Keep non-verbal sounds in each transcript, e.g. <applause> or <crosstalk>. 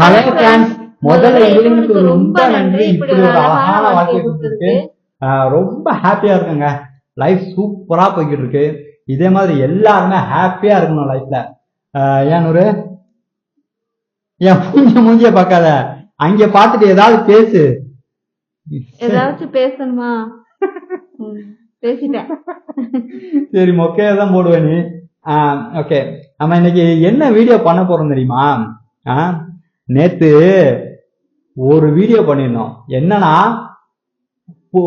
Hello friends முதல்ல இறைவனுக்கு ரொம்ப நன்றி. இப்படி ஒரு அழகான வாழ்க்கையை கொடுத்துருக்கு. ஆஹ் ரொம்ப ஹாப்பியா இருக்குங்க. லைஃப் சூப்பரா போய்கிட்டு இருக்கு இதே மாதிரி எல்லாருமே ஹாப்பியா இருக்கணும் லைஃப்ல ஏன் ஒரு என் மூஞ்சிய மூஞ்சிய பார்க்காத. அங்க பார்த்துட்டு ஏதாவது பேசு. ஏதாச்சும் பேசணுமா? பேசிட்டேன். சரி மொக்கையா தான் போடுவேன் நீ. ஓகே நம்ம இன்னைக்கு என்ன வீடியோ பண்ண போறோம் தெரியுமா? ஆ, நேத்து ஒரு வீடியோ பண்ணியிருந்தோம் என்னன்னா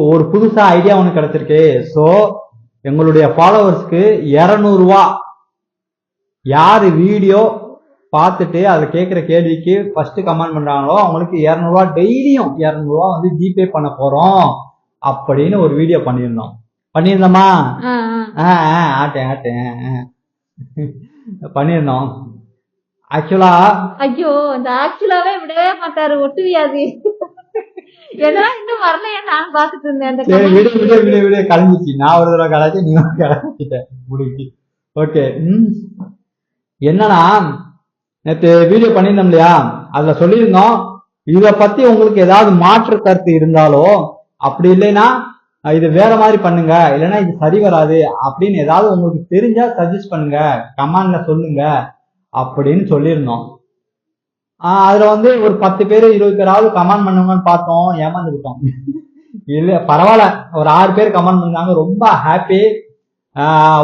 ஒரு புதுசா ஐடியா ஒன்று கிடைச்சிருக்கு. ஸோ எங்களுடைய ஃபாலோவர்ஸ்க்கு இரநூறுவா. யாரு வீடியோ பார்த்துட்டு அதில் கேட்குற கேள்விக்கு ஃபர்ஸ்ட் கமெண்ட் பண்றாங்களோ அவங்களுக்கு இரநூறுவா டெய்லியும் இரநூறுவா வந்து ஜிபே பண்ண போறோம் அப்படின்னு ஒரு வீடியோ பண்ணியிருந்தோம். பண்ணியிருந்தோமா? ஆ, ஆட்டேன் ஆட்டேன். பண்ணியிருந்தோம். ஆக்சுவலா ஐயோ இந்த ஆக்சுவலாவே விடவே மாட்டாரு ஒட்டுவியாது. எதெல்லாம் இன்னும் வரலையே நான் பாத்துட்டு இருந்தேன் அந்த சரி. விடு விடு விடு நான் ஒரு தடவை கலாச்சு நீ ஒரு கலந்துட்டேன் முடிஞ்சு ஓகே ம். என்னன்னா நேற்று வீடியோ பண்ணியிருந்தோம் இல்லையா? அதுல சொல்லியிருந்தோம் இத பத்தி உங்களுக்கு ஏதாவது மாற்று கருத்து இருந்தாலோ அப்படி இல்லைன்னா இது வேற மாதிரி பண்ணுங்க. இல்லைன்னா இது சரி வராது. அப்படின்னு ஏதாவது உங்களுக்கு தெரிஞ்சா சஜஸ்ட் பண்ணுங்க. கமெண்ட்ல சொல்லுங்க. அப்படின்னு சொல்லியிருந்தோம். அதுல வந்து ஒரு பத்து பேர் இருபது பேராவது கமெண்ட் பண்ணுங்கன்னு பார்த்தோம். ஏமாந்துக்கிட்டோம். இல்ல பரவாயில்ல. ஒரு ஆறு பேர் கமெண்ட் பண்ணாங்க. ரொம்ப ஹாப்பி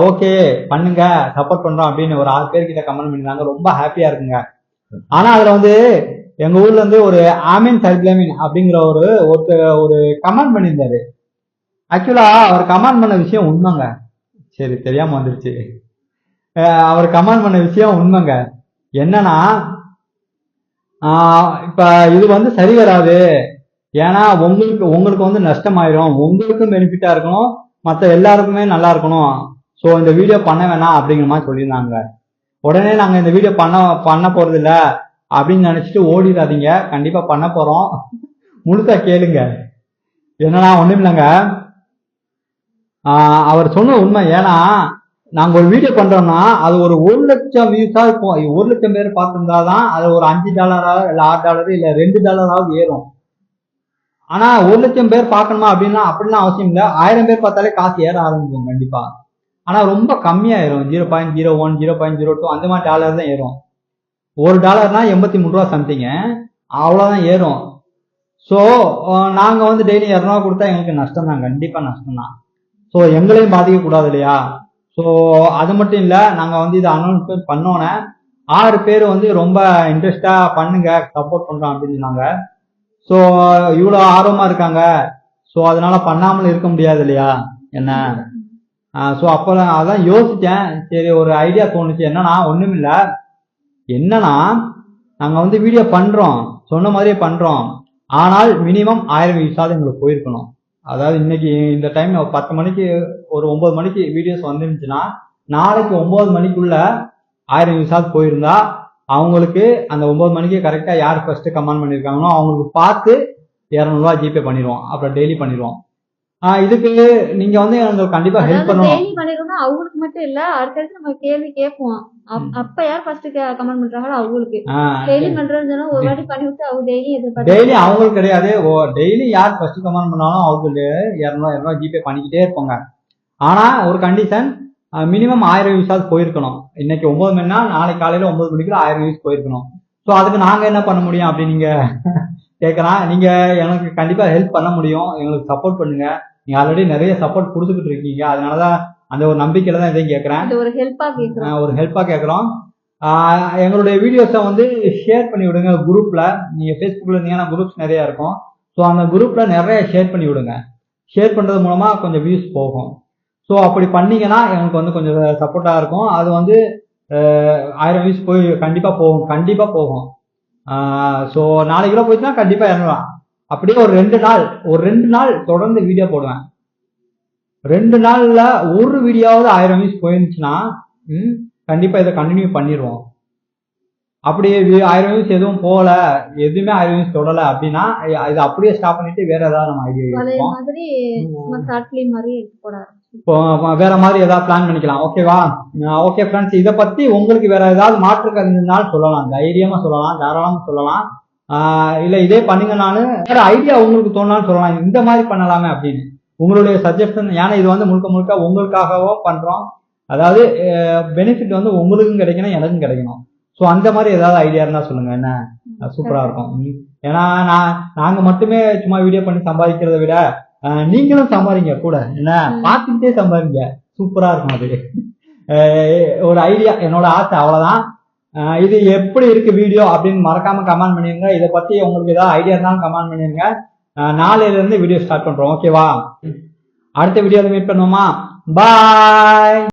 ஓகே பண்ணுங்க சப்போர்ட் பண்றோம் அப்படின்னு ஒரு ஆறு பேர் கிட்ட கமெண்ட் பண்ணிருந்தாங்க ரொம்ப ஹாப்பியா இருக்குங்க. ஆனா அதுல வந்து எங்க ஊர்ல இருந்து ஒரு ஆமீன் சைப்ளமின் அப்படிங்கிற ஒரு ஒருத்தர் ஒரு கமெண்ட் பண்ணியிருந்தாரு. ஆக்சுவலா அவர் கமெண்ட் பண்ண விஷயம் உண்மைங்க. சரி தெரியாம வந்துருச்சு. அவர் கமெண்ட் பண்ண விஷயம் உண்மைங்க. என்னன்னா இப்ப இது வந்து சரி வராது. ஏன்னா உங்களுக்கு உங்களுக்கு வந்து நஷ்டமாயிரும். உங்களுக்கும் பெனிஃபிட்டா இருக்கணும். மற்ற எல்லாருக்குமே நல்லா இருக்கணும். ஸோ இந்த வீடியோ பண்ண வேணாம் அப்படிங்கிற மாதிரி சொல்லியிருந்தாங்க. உடனே நாங்க இந்த வீடியோ பண்ண பண்ண போறது இல்ல அப்படின்னு நினைச்சிட்டு ஓடிடாதீங்க கண்டிப்பா பண்ண போறோம். முழுசா கேளுங்க. என்னன்னா ஒண்ணும் இல்லைங்க அவர் சொன்ன உண்மை ஏன்னா நாங்க ஒரு வீடியோ பண்றோம்னா அது ஒரு ஒரு லட்சம் வியூஸா இருக்கும். ஒரு லட்சம் பேர் பார்த்திருந்தாதான் அது ஒரு அஞ்சு டாலராவது இல்ல ஆறு டாலரு இல்ல ரெண்டு டாலராவது ஏறும். ஆனா ஒரு லட்சம் பேர் பார்க்கணுமா அப்படின்னா அப்படிலாம் அவசியம் இல்லை. ஆயிரம் பேர் பார்த்தாலே காசு ஏற ஆரம்பிக்கும் கண்டிப்பா. ஆனா ரொம்ப கம்மியாயிரும். Zero point zero one zero point zero two அந்த மாதிரி டாலர் தான் ஏறும். ஒரு டாலர்னா எண்பத்தி மூணு ரூபா சம்திங்கு அவ்வளோதான் ஏறும். ஸோ நாங்க வந்து டெய்லி இரநூறுவா கொடுத்தா எங்களுக்கு நஷ்டம் தான் கண்டிப்பா நஷ்டம் தான் ஸோ எங்களையும் பாதிக்க கூடாது இல்லையா? ஸோ அது மட்டும் இல்லை நாங்கள் வந்து இதை அனௌன்ஸ்மெண்ட் பண்ணோன்னே ஆறு பேர் வந்து ரொம்ப இன்ட்ரெஸ்டாக பண்ணுங்க சப்போர்ட் பண்ணுறோம் அப்படின்னு சொன்னாங்க. ஸோ இவ்வளோ ஆர்வமாக இருக்காங்க. ஸோ அதனால பண்ணாமல் இருக்க முடியாது இல்லையா? என்ன? ஸோ அப்போ அதான் யோசித்தேன் சரி ஒரு ஐடியா தோணுச்சு. என்னன்னா ஒன்றும் இல்லை. என்னன்னா நாங்கள் வந்து வீடியோ பண்ணுறோம் சொன்ன மாதிரியே பண்ணுறோம் ஆனால் மினிமம் ஆயிரம் வியூஸாவது எங்களுக்கு போயிருக்கணும். அதாவது இன்னைக்கு இந்த டைம் பத்து மணிக்கு ஒரு ஒன்பது மணிக்கு வீடியோஸ் வந்துருந்துச்சுன்னா நாளைக்கு ஒன்பது மணிக்குள்ள ஆயிரம் வியூஸாவது போயிருந்தா அவங்களுக்கு அந்த ஒன்பது மணிக்கு கரெக்டாக யார் ஃபர்ஸ்ட் கமெண்ட் பண்ணியிருக்காங்களோ அவங்களுக்கு பார்த்து இரநூறுவா ஜிபே பண்ணிடுவோம் அப்புறம் டெய்லி பண்ணிடுவோம் இதுக்கு நீங்க வந்து எங்களுக்கு கண்டிப்பா ஹெல்ப் பண்ணணும். டெய்லி பண்ணிருக்கோம்னா அவங்களுக்கு மட்டும் இல்ல அடுத்தடுத்து நம்ம கேள்வி கேட்போம். அப்- அப்ப யார் ஃபர்ஸ்ட் கமெண்ட் பண்றாங்களோ அவங்களுக்கு. டெய்லி பண்றதுன்னு ஒரு வாட்டி பண்ணி விட்டு அவங்க டெய்லி எதிர்பார்த்து டெய்லி அவங்களுக்கு கிடையாது. ஓ டெய்லி யார் ஃபர்ஸ்ட் கமெண்ட் பண்ணாலும் அவங்களுக்கு இரநூறுவா இரநூறுவா ஜிபே பண்ணிக்கிட்டே இருப்பாங்க. ஆனா ஒரு கண்டிஷன் மினிமம் ஆயிரம் வியூஸாவது போயிருக்கணும். இன்னைக்கு ஒன்பது மணினா நாளைக்கு காலையில ஒன்பது மணிக்குள்ள ஆயிரம் வியூஸ் போயிருக்கணும். ஸோ அதுக்கு நாங்க என்ன பண்ண முடியும் அப்படின்னு நீங்க <laughs> கேட்கலாம் நீங்க எனக்கு கண்டிப்பா ஹெல்ப் பண்ண முடியும். எங்களுக்கு சப்போர்ட் பண்ணுங்க. நீங்க ஆல்ரெடி நிறைய சப்போர்ட் கொடுத்துக்கிட்டு இருக்கீங்க. அதனாலதான் அந்த ஒரு நம்பிக்கையில தான் இதையும் கேட்கறேன். ஒரு ஹெல்ப்பா கேக்குறோம் ஆஹ் ஒரு ஹெல்ப்பா கேட்குறோம். எங்களுடைய வீடியோஸை வந்து ஷேர் பண்ணி விடுங்க குரூப்ல நீங்க ஃபேஸ்புக்ல இருந்தீங்கன்னா குரூப்ஸ் நிறைய இருக்கும். ஸோ அந்த குரூப்ல நிறைய ஷேர் பண்ணி விடுங்க. ஷேர் பண்றது மூலமா கொஞ்சம் வியூஸ் போகும். ஸோ அப்படி பண்ணீங்கன்னா எங்களுக்கு வந்து கொஞ்சம் சப்போர்ட்டா இருக்கும். அது வந்து ஆயிரம் வியூஸ் போய் கண்டிப்பா போகும். கண்டிப்பா போகும். ஸோ நாளைக்கு கிலோ போயிடுச்சுன்னா கண்டிப்பா இறங்கலாம். அப்படியே ஒரு ரெண்டு நாள் ஒரு ரெண்டு நாள் தொடர்ந்து வீடியோ போடுவேன். ரெண்டு நாள்ல ஒரு வீடியோவாவது ஆயிரம் வியூஸ் போயிருந்துச்சுன்னா ம், கண்டிப்பா இதை கண்டினியூ பண்ணிடுவோம் அப்படியே ஆயிரம் வியூஸ் எதுவும் போகல எதுவுமே ஆயிரம் வியூஸ் தொடல அப்படின்னா இதை அப்படியே ஸ்டாப் பண்ணிட்டு வேற ஏதாவது நம்ம ஐடியா வேற மாதிரி ஏதாவது பிளான் பண்ணிக்கலாம். ஓகேவா ஓகே ஃப்ரெண்ட்ஸ் இதை பத்தி உங்களுக்கு வேற ஏதாவது மாற்று கருதுனாலும் சொல்லலாம் தைரியமா சொல்லலாம் தாராளமா சொல்லலாம். இல்ல இதே பண்ணுங்கனாலும் வேற ஐடியா உங்களுக்கு தோணாலும் சொல்லலாம். இந்த மாதிரி பண்ணலாமே அப்படின்னு. உங்களுடைய சஜஷன் ஏன்னா இது வந்து முழுக்க முழுக்க உங்களுக்காகவும் பண்றோம். அதாவது பெனிஃபிட் வந்து உங்களுக்கும் கிடைக்கணும் எனக்கும் கிடைக்கணும். ஸோ அந்த மாதிரி ஏதாவது ஐடியா இருந்தா சொல்லுங்க. என்ன? சூப்பரா இருக்கும். ஏன்னா நான் நாங்க மட்டுமே சும்மா வீடியோ பண்ணி சம்பாதிக்கிறத விட நீங்களும் சம்பாதிங்க கூட. என்ன. பார்த்துக்கிட்டே சம்பாதிங்க. சூப்பரா இருக்கும் அது. ஒரு ஐடியா என்னோட ஆசை அவ்வளவுதான். அஹ், இது எப்படி இருக்கு வீடியோ அப்படின்னு மறக்காம கமெண்ட் பண்ணிருங்க. இதை பத்தி உங்களுக்கு ஏதாவது ஐடியா இருந்தாலும் கமெண்ட் பண்ணிருங்க. நாளையில இருந்து வீடியோ ஸ்டார்ட் பண்றோம். ஓகேவா அடுத்த வீடியோல மீட் பண்ணுவோமா? பாய்